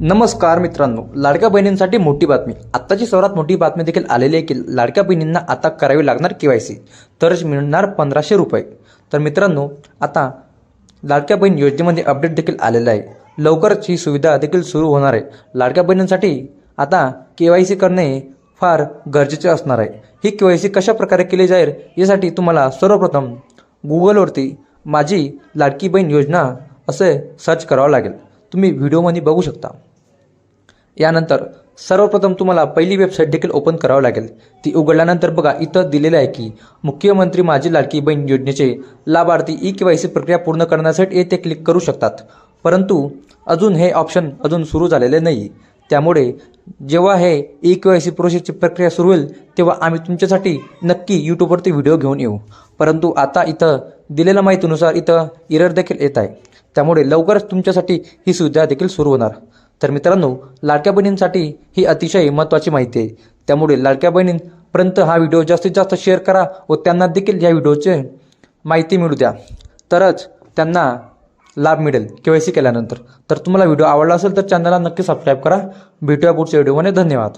नमस्कार मित्रांनो लाडक्या बहिणींसाठी मोठी बातमी. आत्ताची सर्वात मोठी बातमी देखील आलेली आहे की लाडक्या बहिणींना आता करावी लागणार के वाय सी. तरच मिळणार पंधराशे रुपये. तर मित्रांनो आता लाडक्या बहीण योजनेमध्ये अपडेट देखील आलेलं आहे. लवकरच ही सुविधा देखील सुरू होणार आहे. लाडक्या बहिणींसाठी आता के वाय सी करणे फार गरजेचे असणार आहे. ही के वाय सी कशा प्रकारे केली जाईल यासाठी तुम्हाला सर्वप्रथम गुगलवरती माझी लाडकी बहीण योजना असे सर्च करावं लागेल. तुम्ही व्हिडिओमध्ये बघू शकता. यानंतर सर्वप्रथम तुम्हाला पहिली वेबसाईट देखील ओपन करावं लागेल. ती उघडल्यानंतर बघा इथं दिलेलं आहे की मुख्यमंत्री माझी लाडकी बहीण योजनेचे लाभार्थी ई के वाय सी प्रक्रिया पूर्ण करण्यासाठी येथे क्लिक करू शकतात. परंतु अजून हे ऑप्शन अजून सुरू झालेले नाही. त्यामुळे जेव्हा हे ई के वाय सी प्रोसेसची प्रक्रिया सुरू होईल तेव्हा आम्ही तुमच्यासाठी नक्की यूट्यूबवरती व्हिडिओ घेऊन येऊ. परंतु आता इथं दिलेल्या माहितीनुसार इथं इरर देखील येत आहे. त्यामुळे लवकरच तुमच्यासाठी ही सुविधा देखील सुरू होणार. तर मित्रांनो लाडक्या बहिणींसाठी ही अतिशय महत्त्वाची माहिती आहे. त्यामुळे लाडक्या बहिणींपर्यंत हा व्हिडिओ जास्तीत जास्त शेअर करा व त्यांना देखील या व्हिडिओचे माहिती मिळू द्या. तरच त्यांना लाभ मिळेल के वाय सी केल्यानंतर. तर तुम्हाला व्हिडिओ आवडला असेल तर चॅनलला नक्की सबस्क्राईब करा. भेटूया पुढच्या व्हिडिओमध्ये. धन्यवाद.